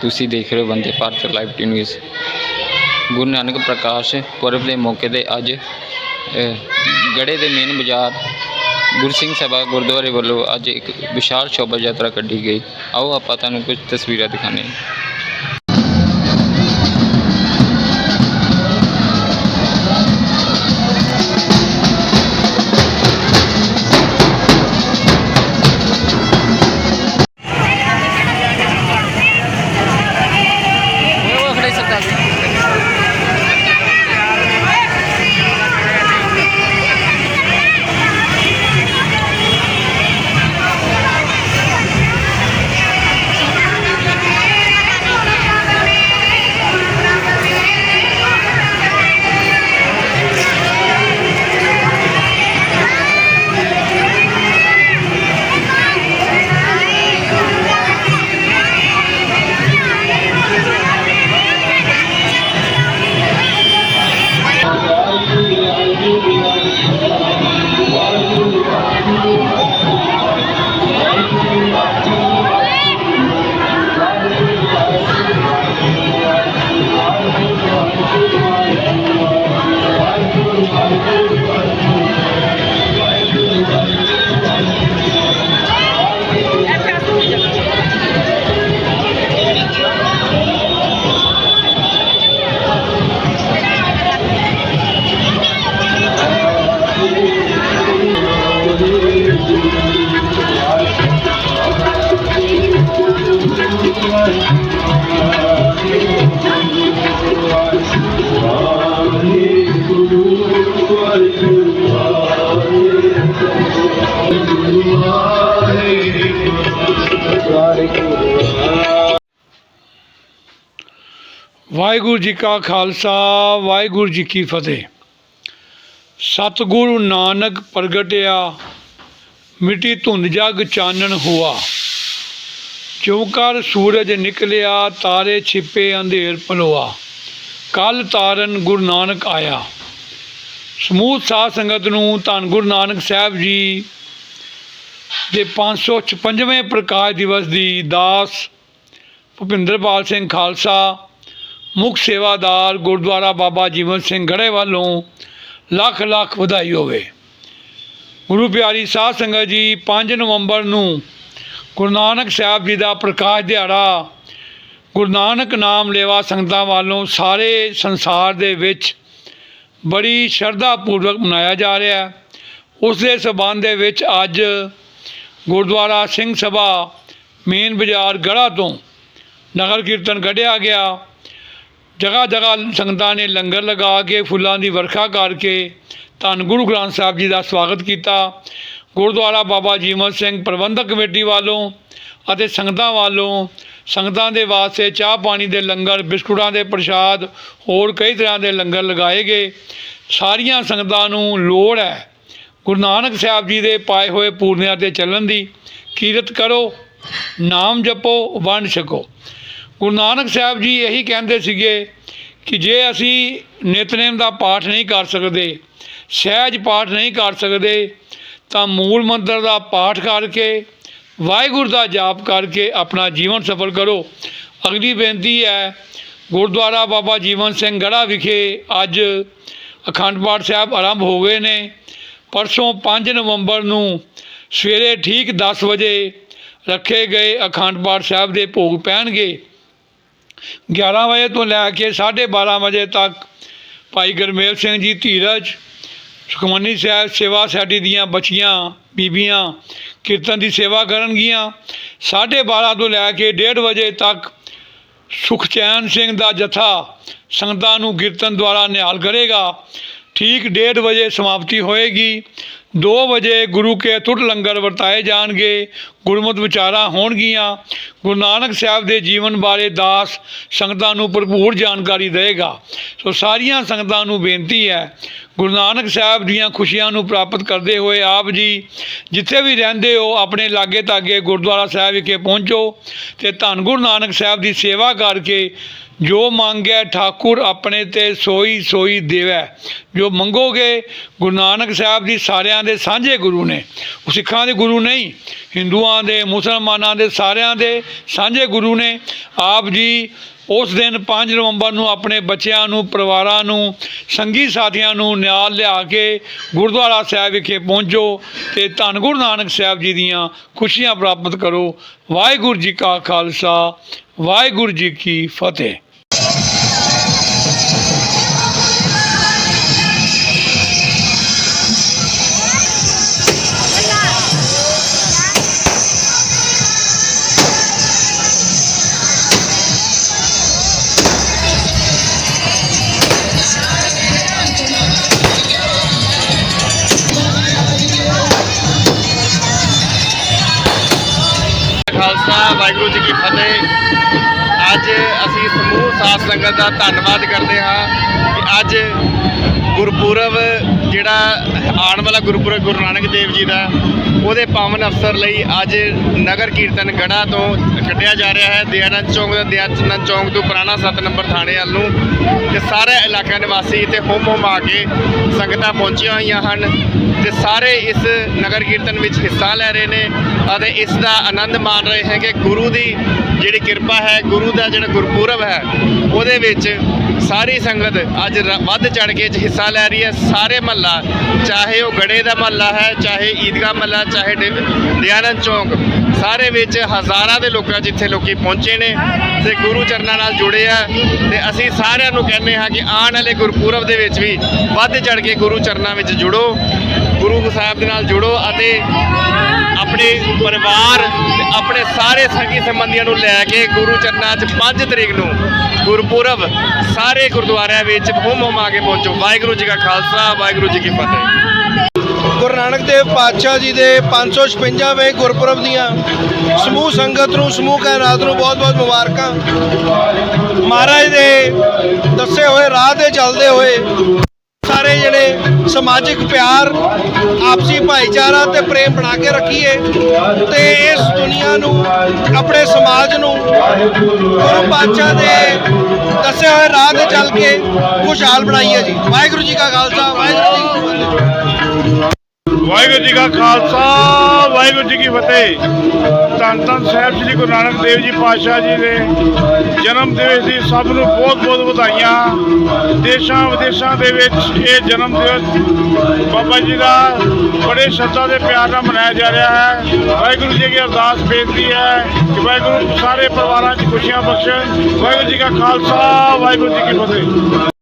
ਤੁਸੀਂ ਦੇਖ ਰਹੇ ਹੋ ਬੰਦੇ Bharat live T news. Guru Nanak Prakash Purab ਦੇ ਮੌਕੇ ਤੇ ਅੱਜ ਗੜੇ ਦੇ ਮੇਨ ਬਾਜ਼ਾਰ ਗੁਰਸਿੰਘ ਸਭਾ ਗੁਰਦੁਆਰੇ ਵੱਲੋਂ ਅੱਜ ਇੱਕ ਵਿਸ਼ਾਲ ਸ਼ੋਭਾ ਯਾਤਰਾ ਕੱਢੀ ਗਈ। ਆਓ ਆਪਾਂ ਤੁਹਾਨੂੰ ਕੁਝ ਤਸਵੀਰਾਂ ਦਿਖਾਉਂਦੇ ਵਾਹਿਗੁਰੂ ਜੀ ਕਾ ਖਾਲਸਾ, ਵਾਹਿਗੁਰੂ ਜੀ ਕੀ ਫਤਿਹ। ਸਤਿਗੁਰੂ ਨਾਨਕ ਪ੍ਰਗਟਿਆ, ਮਿੱਟੀ ਧੁੰਦ ਜਗ ਚਾਨਣ ਹੋਆ। ਚੌਂਕਾਰ ਸੂਰਜ ਨਿਕਲਿਆ, ਤਾਰੇ ਛਿਪੇ, ਅੰਧੇਰ ਪਲੋਆ। ਕੱਲ ਤਾਰਨ ਗੁਰੂ ਨਾਨਕ ਆਇਆ। ਸਮੂਹ ਸਾਧ ਸੰਗਤ ਨੂੰ ਧੰਨ ਗੁਰੂ ਨਾਨਕ ਸਾਹਿਬ ਜੀ ਦੇ 556ਵੇਂ ਪ੍ਰਕਾਸ਼ ਦਿਵਸ ਦੀ ਦਾਸ ਭੁਪਿੰਦਰਪਾਲ ਸਿੰਘ ਖਾਲਸਾ ਮੁੱਖ ਸੇਵਾਦਾਰ ਗੁਰਦੁਆਰਾ ਬਾਬਾ ਜੀਵਨ ਸਿੰਘ ਗੜੇ ਵੱਲੋਂ ਲੱਖ ਲੱਖ ਵਧਾਈ ਹੋਵੇ। ਗੁਰੂ ਪਿਆਰੀ ਸਾਧ ਸੰਗਤ ਜੀ 5 ਨਵੰਬਰ ਨੂੰ ਗੁਰੂ ਨਾਨਕ ਸਾਹਿਬ ਜੀ ਦਾ ਪ੍ਰਕਾਸ਼ ਦਿਹਾੜਾ ਗੁਰੂ ਨਾਨਕ ਨਾਮ ਲੇਵਾ ਸੰਗਤਾਂ ਵੱਲੋਂ ਸਾਰੇ ਸੰਸਾਰ ਦੇ ਵਿੱਚ ਬੜੀ ਸ਼ਰਧਾ ਪੂਰਵਕ ਮਨਾਇਆ ਜਾ ਰਿਹਾ ਹੈ। ਉਸ ਦੇ ਸਬੰਧ ਦੇ ਵਿੱਚ ਅੱਜ ਗੁਰਦੁਆਰਾ ਸਿੰਘ ਸਭਾ ਮੇਨ ਬਾਜ਼ਾਰ ਗੜਾ ਤੋਂ ਨਗਰ ਕੀਰਤਨ ਕੱਢਿਆ ਗਿਆ। ਜਗ੍ਹਾ ਜਗ੍ਹਾ ਸੰਗਤਾਂ ਨੇ ਲੰਗਰ ਲਗਾ ਕੇ, ਫੁੱਲਾਂ ਦੀ ਵਰਖਾ ਕਰਕੇ ਧੰਨ ਗੁਰੂ ਗ੍ਰੰਥ ਸਾਹਿਬ ਜੀ ਦਾ ਸਵਾਗਤ ਕੀਤਾ। ਗੁਰਦੁਆਰਾ ਬਾਬਾ ਜੀਵਨ ਸਿੰਘ ਪ੍ਰਬੰਧਕ ਕਮੇਟੀ ਵੱਲੋਂ ਅਤੇ ਸੰਗਤਾਂ ਵੱਲੋਂ ਸੰਗਤਾਂ ਦੇ ਵਾਸਤੇ ਚਾਹ ਪਾਣੀ ਦੇ ਲੰਗਰ, ਬਿਸਕੁਟਾਂ ਦੇ ਪ੍ਰਸ਼ਾਦ, ਹੋਰ ਕਈ ਤਰ੍ਹਾਂ ਦੇ ਲੰਗਰ ਲਗਾਏ ਗਏ। ਸਾਰੀਆਂ ਸੰਗਤਾਂ ਨੂੰ ਲੋੜ ਹੈ ਗੁਰੂ ਨਾਨਕ ਸਾਹਿਬ ਜੀ ਦੇ ਪਾਏ ਹੋਏ ਪੂਰਨਿਆਂ ਤੇ ਚੱਲਣ ਦੀ। ਕੀਰਤ ਕਰੋ, ਨਾਮ ਜਪੋ, ਵੰਡ ਛਕੋ। ਗੁਰੂ ਨਾਨਕ ਸਾਹਿਬ ਜੀ ਇਹੀ ਕਹਿੰਦੇ ਸੀਗੇ ਕਿ ਜੇ ਅਸੀਂ ਨਿਤਨੇਮ ਦਾ ਪਾਠ ਨਹੀਂ ਕਰ ਸਕਦੇ, ਸਹਿਜ ਪਾਠ ਨਹੀਂ ਕਰ ਸਕਦੇ, ਤਾਂ ਮੂਲ ਮੰਤਰ ਦਾ ਪਾਠ ਕਰਕੇ, ਵਾਹਿਗੁਰੂ ਦਾ ਜਾਪ ਕਰਕੇ ਆਪਣਾ ਜੀਵਨ ਸਫਲ ਕਰੋ। ਅਗਲੀ ਬੇਨਤੀ ਹੈ, ਗੁਰਦੁਆਰਾ ਬਾਬਾ ਜੀਵਨ ਸਿੰਘ ਗੜਾ ਵਿਖੇ ਅੱਜ ਅਖੰਡ ਪਾਠ ਸਾਹਿਬ ਆਰੰਭ ਹੋ ਗਏ ਨੇ। ਪਰਸੋਂ 5 ਨਵੰਬਰ ਨੂੰ ਸਵੇਰੇ ਠੀਕ 10 ਵਜੇ ਰੱਖੇ ਗਏ ਅਖੰਡ ਪਾਠ ਸਾਹਿਬ ਦੇ ਭੋਗ ਪੈਣਗੇ। 11 ਵਜੇ ਤੋਂ ਲੈ ਕੇ 12:30 ਵਜੇ ਤੱਕ ਭਾਈ ਗਰਮੇਲ ਸਿੰਘ ਜੀ ਧੀਰਜ, ਸੁਖਮਨੀ ਸਾਹਿਬ, ਸੇਵਾ ਸਾਡੀ ਦੀਆਂ ਬੱਚੀਆਂ, ਬੀਬੀਆਂ ਕੀਰਤਨ ਦੀ ਸੇਵਾ ਕਰਨਗੀਆਂ। 12:30 ਤੋਂ ਲੈ ਕੇ 1:30 ਵਜੇ ਤੱਕ ਸੁਖਚੈਨ ਸਿੰਘ ਦਾ ਜਥਾ ਸੰਗਤਾਂ ਨੂੰ ਕੀਰਤਨ ਦੁਆਰਾ ਨਿਹਾਲ ਕਰੇਗਾ। ਠੀਕ 1:30 ਵਜੇ ਸਮਾਪਤੀ ਹੋਏਗੀ। 2 ਵਜੇ ਗੁਰੂ ਕੇ ਅਟੁੱਟ ਲੰਗਰ ਵਰਤਾਏ ਜਾਣਗੇ, ਗੁਰਮਤਿ ਵਿਚਾਰਾਂ ਹੋਣਗੀਆਂ। ਗੁਰੂ ਨਾਨਕ ਸਾਹਿਬ ਦੇ ਜੀਵਨ ਬਾਰੇ ਦਾਸ ਸੰਗਤਾਂ ਨੂੰ ਭਰਪੂਰ ਜਾਣਕਾਰੀ ਦੇਵੇਗਾ। ਸੋ ਸਾਰੀਆਂ ਸੰਗਤਾਂ ਨੂੰ ਬੇਨਤੀ ਹੈ ਗੁਰੂ ਨਾਨਕ ਸਾਹਿਬ ਦੀਆਂ ਖੁਸ਼ੀਆਂ ਨੂੰ ਪ੍ਰਾਪਤ ਕਰਦੇ ਹੋਏ ਆਪ ਜੀ ਜਿੱਥੇ ਵੀ ਰਹਿੰਦੇ ਹੋ, ਆਪਣੇ ਲਾਗੇ ਤਾਗੇ ਗੁਰਦੁਆਰਾ ਸਾਹਿਬ ਵਿਖੇ ਪਹੁੰਚੋ ਤੇ ਧੰਨ ਗੁਰੂ ਨਾਨਕ ਸਾਹਿਬ ਦੀ ਸੇਵਾ ਕਰਕੇ ਜੋ ਮੰਗੈ ਠਾਕੁਰ ਆਪਣੇ ਤੇ ਸੋਈ ਸੋਈ ਦੇਵੈ। ਜੋ ਮੰਗੋਗੇ, ਗੁਰੂ ਨਾਨਕ ਸਾਹਿਬ ਦੀ ਸਾਰਿਆਂ ਦੇ ਸਾਂਝੇ ਗੁਰੂ ਨੇ। ਉਹ ਸਿੱਖਾਂ ਦੇ ਗੁਰੂ ਨਹੀਂ, ਹਿੰਦੂਆਂ ਦੇ, ਮੁਸਲਮਾਨਾਂ ਦੇ ਸਾਰਿਆਂ ਦੇ ਸਾਂਝੇ ਗੁਰੂ ਨੇ। ਆਪ ਜੀ ਉਸ ਦਿਨ 5 ਨਵੰਬਰ ਨੂੰ ਆਪਣੇ ਬੱਚਿਆਂ ਨੂੰ, ਪਰਿਵਾਰਾਂ ਨੂੰ, ਸੰਗੀ ਸਾਥੀਆਂ ਨੂੰ ਨਾਲ ਲਿਆ ਕੇ ਗੁਰਦੁਆਰਾ ਸਾਹਿਬ ਵਿਖੇ ਪਹੁੰਚੋ ਤੇ ਧੰਨ ਗੁਰੂ ਨਾਨਕ ਸਾਹਿਬ ਜੀ ਦੀਆਂ ਖੁਸ਼ੀਆਂ ਪ੍ਰਾਪਤ ਕਰੋ। ਵਾਹਿਗੁਰੂ ਜੀ ਕਾ ਖਾਲਸਾ, ਵਾਹਿਗੁਰੂ ਜੀ ਕੀ ਫਤਿਹ। ਖਾਲਸਾ, ਵਾਹਿਗੁਰੂ ਜੀ ਕੀ ਫਤਿਹ। ਅੱਜ ਅਸੀਂ ਸਮੂਹ ਸਾਧ ਸੰਗਤ ਦਾ ਧੰਨਵਾਦ ਕਰਦੇ ਹਾਂ ਕਿ ਅੱਜ ਗੁਰਪੁਰਬ ਜਿਹੜਾ ਆਉਣ ਵਾਲਾ ਗੁਰਪੁਰਬ ਗੁਰੂ ਨਾਨਕ ਦੇਵ ਜੀ ਦਾ, ਉਹਦੇ ਪਾਵਨ ਅਵਸਰ ਲਈ ਅੱਜ ਨਗਰ ਕੀਰਤਨ ਗੜਾ ਤੋਂ ਕੱਢਿਆ ਜਾ ਰਿਹਾ ਹੈ, ਦਿਆਨੰਦ ਚੌਂਕ ਦਾ ਦਿਆਨੰਦ ਚੌਂਕ ਤੋਂ ਪੁਰਾਣਾ 7 ਨੰਬਰ ਥਾਣੇ ਵੱਲ ਨੂੰ ਤੇ ਸਾਰੇ ਇਲਾਕਾ ਨਿਵਾਸੀ ਤੇ ਹੋਮ ਹੋਮ ਆ ਕੇ ਸੰਗਤਾਂ ਪਹੁੰਚੀਆਂ ਹੋਈਆਂ ਹਨ ਤੇ ਸਾਰੇ ਇਸ ਨਗਰ ਕੀਰਤਨ ਵਿੱਚ ਹਿੱਸਾ ਲੈ ਰਹੇ ਨੇ ਅਤੇ ਇਸ ਦਾ ਆਨੰਦ ਮਾਣ ਰਹੇ ਹੈਗੇ ਗੁਰੂ ਦੀ ਜਿਹੜੀ ਕਿਰਪਾ ਹੈ, ਗੁਰੂ ਦਾ ਜਿਹੜਾ ਗੁਰਪੁਰਬ ਹੈ, ਉਹਦੇ ਵਿੱਚ ਸਾਰੀ ਸੰਗਤ ਅੱਜ ਰ- ਵੱਧ ਚੜ ਕੇ 'ਚ ਹਿੱਸਾ ਲੈ ਰਹੀ ਹੈ। ਸਾਰੇ ਮਹੱਲਾ, ਚਾਹੇ ਉਹ ਗੜੇ ਦਾ ਮਹੱਲਾ ਹੈ, ਚਾਹੇ ਈਦਗਾਹ ਮਹੱਲਾ, ਚਾਹੇ ਡੇ- ਦਿਆਨੰਦ ਚੌਂਕ, ਸਾਰੇ ਵਿੱਚ ਹਜ਼ਾਰਾਂ ਦੇ ਲੋਕਾਂ ਜਿੱਥੇ ਲੋਕੀ ਪਹੁੰਚੇ ਨੇ ਤੇ ਗੁਰੂ ਚਰਨਾਂ ਨਾਲ ਜੁੜੇ ਆ ਤੇ ਅਸੀਂ ਸਾਰਿਆਂ ਨੂੰ ਕਹਿੰਦੇ ਹਾਂ ਕਿ ਆਉਣ ਵਾਲੇ ਗੁਰਪੁਰਬ ਦੇ ਵਿੱਚ ਵੀ ਵੱਧ ਚੜ ਕੇ ਗੁਰੂ ਚਰਨਾਂ ਵਿੱਚ ਜੁੜੋ, ਗੁਰੂ ਸਾਹਿਬ ਦੇ ਨਾਲ ਜੁੜੋ ਅਤੇ ਆਪਣੇ ਪਰਿਵਾਰ ਤੇ ਆਪਣੇ ਸਾਰੇ ਸੰਗੀ ਸੰਬੰਧੀਆਂ ਨੂੰ ਲੈ ਕੇ ਗੁਰੂ ਚਰਨਾਂ 'ਚ 5 ਤਰੀਕ ਨੂੰ ਗੁਰਪੁਰਬ ਸਾਰੇ ਗੁਰਦੁਆਰਿਆਂ ਵਿੱਚ ਹੁਮ ਹੁਮ ਆ ਕੇ ਪਹੁੰਚੋ। ਵਾਹਿਗੁਰੂ ਜੀ ਕਾ ਖਾਲਸਾ, ਵਾਹਿਗੁਰੂ ਜੀ ਕੀ ਫਤਿਹ। ਗੁਰੂ ਨਾਨਕ ਦੇਵ ਪਾਤਸ਼ਾਹ ਜੀ ਦੇ 556ਵੇਂ ਗੁਰਪੁਰਬ ਦੀਆਂ ਸਮੂਹ ਸੰਗਤ ਨੂੰ, ਸਮੂਹ ਕਾਇਨਾਤ ਨੂੰ ਬਹੁਤ-ਬਹੁਤ ਮੁਬਾਰਕਾਂ। ਮਹਾਰਾਜ ਦੇ ਦੱਸੇ ਹੋਏ ਰਾਹ ਤੇ ਚੱਲਦੇ ਹੋਏ ਸਾਰੇ ਜਿਹੜੇ ਸਮਾਜਿਕ ਪਿਆਰ, ਆਪਸੀ ਭਾਈਚਾਰਾ ਤੇ ਪ੍ਰੇਮ ਬਣਾ ਕੇ ਰੱਖੀਏ ਤੇ ਇਸ ਦੁਨੀਆ ਨੂੰ, ਆਪਣੇ ਸਮਾਜ ਨੂੰ ਗੁਰੂ ਪਾਤਸ਼ਾਹ ਦੇ ਦੱਸੇ ਹੋਏ ਰਾਹ ਤੇ ਚੱਲ ਕੇ ਖੁਸ਼ਹਾਲ ਬਣਾਈਏ ਜੀ। ਵਾਹਿਗੁਰੂ ਜੀ ਕਾ ਖਾਲਸਾ ਵਾਹਿਗੁਰੂ ਜੀ ਕਾ ਖਾਲਸਾ, ਵਾਹਿਗੁਰੂ ਜੀ ਕੀ ਫਤਿਹ। ਧੰਨ ਧੰਨ ਸਾਹਿਬ ਸ੍ਰੀ ਗੁਰੂ ਨਾਨਕ ਦੇਵ ਜੀ ਪਾਤਸ਼ਾਹ ਜੀ ਦੇ ਜਨਮ ਦਿਵਸ ਦੀ ਸਭ ਨੂੰ ਬਹੁਤ ਬਹੁਤ ਵਧਾਈਆਂ। ਦੇਸ਼ਾਂ ਵਿਦੇਸ਼ਾਂ ਦੇ ਵਿੱਚ ਇਹ ਜਨਮ ਦਿਵਸ ਬਾਬਾ ਜੀ ਦਾ ਬੜੇ ਸ਼ਰਧਾ ਦੇ ਪਿਆਰ ਨਾਲ ਮਨਾਇਆ ਜਾ ਰਿਹਾ ਹੈ। ਵਾਹਿਗੁਰੂ ਜੀ ਕੀ ਅਰਦਾਸ ਬੇਨਤੀ ਹੈ ਕਿ ਵਾਹਿਗੁਰੂ ਸਾਰੇ ਪਰਿਵਾਰਾਂ 'ਚ ਖੁਸ਼ੀਆਂ ਬਖਸ਼ਣ। ਵਾਹਿਗੁਰੂ ਜੀ ਕਾ ਖਾਲਸਾ, ਵਾਹਿਗੁਰੂ ਜੀ ਕੀ ਫਤਿਹ।